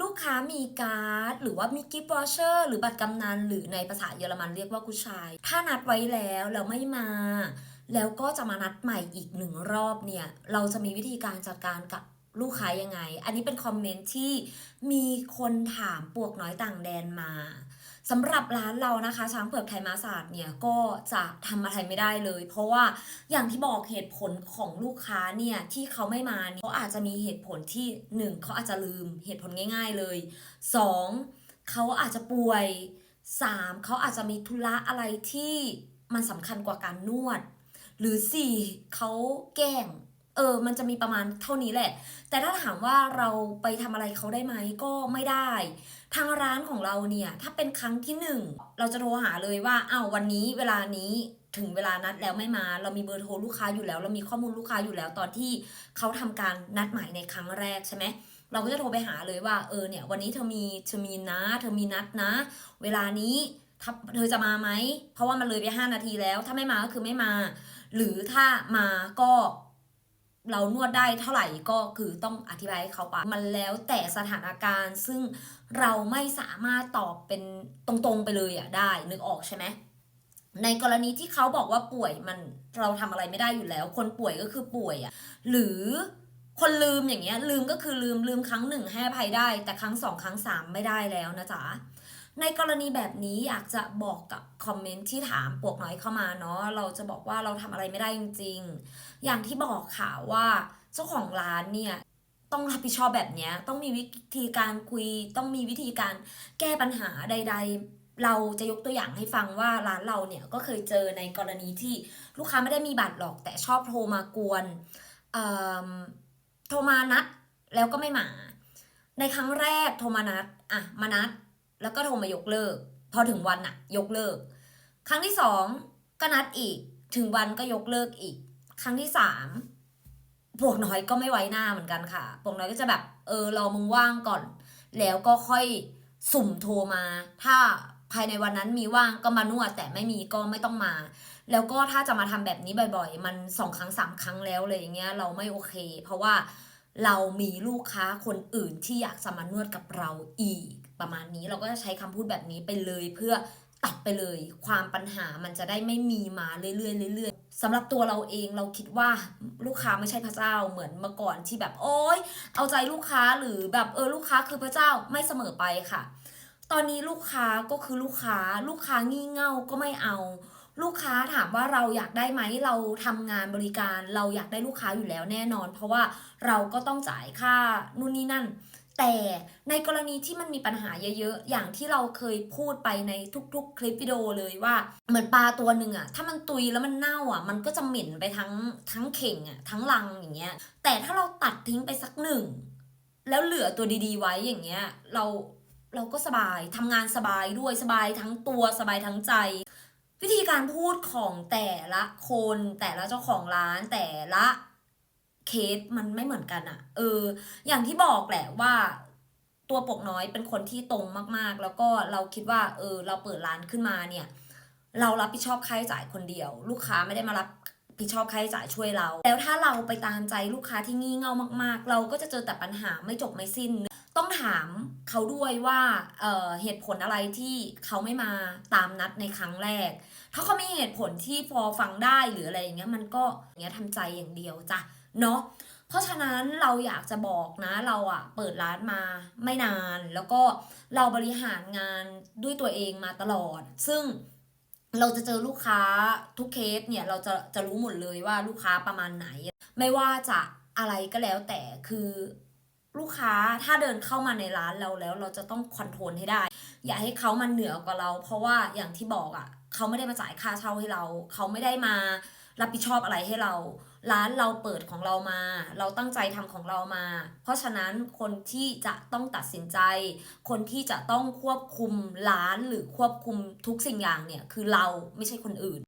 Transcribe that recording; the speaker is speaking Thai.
ลูกค้ามีการ์ด หรือว่ามีกิฟต์วอเชอร์หรือบัตรกำนัน หรือในภาษาเยอรมันเรียกว่ากุชาย ถ้านัดไว้แล้วแล้วไม่มา แล้วก็จะมานัดใหม่อีกหนึ่งรอบเนี่ย เราจะมีวิธีการจัดการกับ ลูกค้ายังไง อันนี้เป็นคอมเมนต์ที่มีคนถามปวกน้อยต่างแดนมาสำหรับร้านเรานะคะ ช้างเผือกไทยมาศาสตร์เนี่ยก็จะทำอะไรไม่ได้เลย เพราะว่าอย่างที่บอกเหตุผลของลูกค้าเนี่ยที่เขาไม่มาเนี่ยเขาอาจจะมีเหตุผลที่หนึ่งเขาอาจจะลืมเหตุผลง่าย ๆเลยสองเขาอาจจะป่วยสามเขาอาจจะมีธุระอะไรที่มันสำคัญกว่าการนวด หรือสี่เขาแกล้ง เออ มันจะมีประมาณเท่านี้แหละ แต่ถ้าถามว่าเราไปทำอะไรเขาได้ไหมก็ไม่ได้ ทางร้านของเราเนี่ย ถ้าเป็นครั้งที่หนึ่งเราจะโทรหาเลยว่าอ้าววันนี้เวลานี้ถึงเวลานัดแล้วไม่มา เรามีเบอร์โทรลูกค้าอยู่แล้ว เรามีข้อมูลลูกค้าอยู่แล้วตอนที่เขาทำการนัดหมายในครั้งแรกใช่ไหมเราก็จะโทรไปหาเลยว่าเออเนี่ยวันนี้เธอมีเธอมีนะ เธอมีนัดนะ เวลานี้ถ้าเธอจะมาไหมเพราะว่ามันเลยไปห้านาทีแล้ว ถ้าไม่มาก็คือไม่มา หรือถ้ามาก็ เรานวดได้เท่าไหร่ก็คือต้องอธิบายให้เขาไปมันแล้วแต่สถานการณ์ซึ่งเราไม่สามารถตอบเป็นตรงๆไปเลยอะได้นึกออกใช่ไหมในกรณีที่เขาบอกว่าป่วยมันเราทำอะไรไม่ได้อยู่แล้ว คนป่วยก็คือป่วยอะหรือคนลืมอย่างเงี้ยลืมก็คือลืมลืมครั้งหนึ่งให้อภัยได้ แต่ครั้งสองครั้งสามไม่ได้แล้วนะจ๊ะ ในกรณีแบบนี้อยากจะบอกกับคอมเมนต์ที่ถามปวกน้อยเข้ามาเนาะเราจะบอกว่าเราทำอะไรไม่ได้จริง ๆ อย่างที่บอกค่ะว่าเจ้าของร้านเนี่ยต้องรับผิดชอบแบบเนี้ยต้องมีวิธีการคุย ต้องมีวิธีการแก้ปัญหาใด ๆ เราจะยกตัวอย่างให้ฟังว่าร้านเราเนี่ยก็เคยเจอในกรณีที่ลูกค้าไม่ได้มีบัตรหรอกแต่ชอบโทรมากวนเอิ่มโทรมานัดแล้วก็ไม่มา ในครั้งแรกโทรมานัดอะมานัด แล้วก็โทรมายกเลิก พอถึงวันอะยกเลิก ครั้งที่สองก็นัดอีก ถึงวันก็ยกเลิกอีก ครั้งที่สามพวกน้อยก็ไม่ไว้หน้าเหมือนกันค่ะพวกน้อยก็จะแบบ เออรอมึงว่างก่อน แล้วก็ค่อยสุ่มโทรมา ถ้าภายในวันนั้นมีว่างก็มานวดแต่ไม่มีก็ไม่ต้องมา แล้วก็ถ้าจะมาทำแบบนี้บ่อยๆ มันสองครั้งสามครั้งแล้วเลยอย่างเงี้ยเราไม่โอเค เพราะว่าเรามีลูกค้าคนอื่นที่อยากจะมานวดกับเราอีก ประมาณนี้เราก็จะใช้คำพูดแบบนี้ไปเลยเพื่อตัดไปเลย ความปัญหามันจะได้ไม่มีมาเรื่อยๆเรื่อยๆสำหรับตัวเราเองเราคิดว่าลูกค้าไม่ใช่พระเจ้าเหมือนเมื่อก่อนที่แบบโอ๊ยเอาใจลูกค้าหรือแบบเออลูกค้าคือพระเจ้าไม่เสมอไปค่ะ ตอนนี้ลูกค้าก็คือลูกค้าลูกค้างี่เง่าก็ไม่เอา ลูกค้าถามว่าเราอยากได้ไหมเราทำงานบริการ เราอยากได้ลูกค้าอยู่แล้วแน่นอน เพราะว่าเราก็ต้องจ่ายค่านู่นนี่นั่น แต่ในกรณีที่มันมีปัญหาเยอะๆ อย่างที่เราเคยพูดไปในทุกๆ คลิปวิดีโอเลยว่า เหมือนปลาตัวหนึ่งอะถ้ามันตุยแล้วมันเน่าอะมันก็จะเหม็นไปทั้งทั้งเข่งอะทั้งลังอย่างเงี้ย แต่ถ้าเราตัดทิ้งไปสักหนึ่ง แล้วเหลือตัวดีๆไว้อย่างเงี้ย เราเราก็สบายทำงานสบายด้วยสบายทั้งตัวสบายทั้งใจ วิธีการพูดของแต่ละคนแต่ละเจ้าของร้านแต่ละ เคสมันไม่เหมือนกันอะเออ อย่างที่บอกแหละว่าตัวปกน้อยเป็นคนที่ตรงมากๆ แล้วก็เราคิดว่า เออ เราเปิดร้านขึ้นมาเนี่ย เรารับผิดชอบค่าใช้จ่ายคนเดียว ลูกค้าไม่ได้มารับผิดชอบค่าใช้จ่ายช่วยเรา แล้วถ้าเราไปตามใจลูกค้าที่งี่เง่ามาก ๆ เราก็จะเจอแต่ปัญหาไม่จบไม่สิ้น ต้องถามเขาด้วยว่าเออเหตุผลอะไรที่เขาไม่มาตามนัดในครั้งแรก ถ้าเขาไมีเหตุผลที่พอฟังได้หรืออะไรอย่างเงี้ยมันก็อย่างเงี้ยทำใจอย่างเดียวจ้ะ เนาะเพราะฉะนั้นเราอยากจะบอกนะเราอะเปิดร้านมาไม่นาน แล้วก็เราบริหารงานด้วยตัวเองมาตลอด ซึ่งเราจะเจอลูกค้าทุกเคสเนี่ยเราจะจะรู้หมดเลยว่าลูกค้าประมาณไหน ไม่ว่าจะอะไรก็แล้วแต่คือลูกค้าถ้าเดินเข้ามาในร้านเราแล้ว เราจะต้องคอนโทรลให้ได้ อย่าให้เขามันเหนือกว่าเรา เพราะว่าอย่างที่บอกอะ่ะเขาไม่ได้มาจ่ายค่าเช่าให้เรา เขาไม่ได้มารับผิดชอบอะไรให้เรา ร้านเราเปิดของเรามา เราตั้งใจทำของเรามา เพราะฉะนั้นคนที่จะต้องตัดสินใจ คนที่จะต้องควบคุมร้านหรือควบคุมทุกสิ่งอย่างเนี่ยคือเราไม่ใช่คนอื่น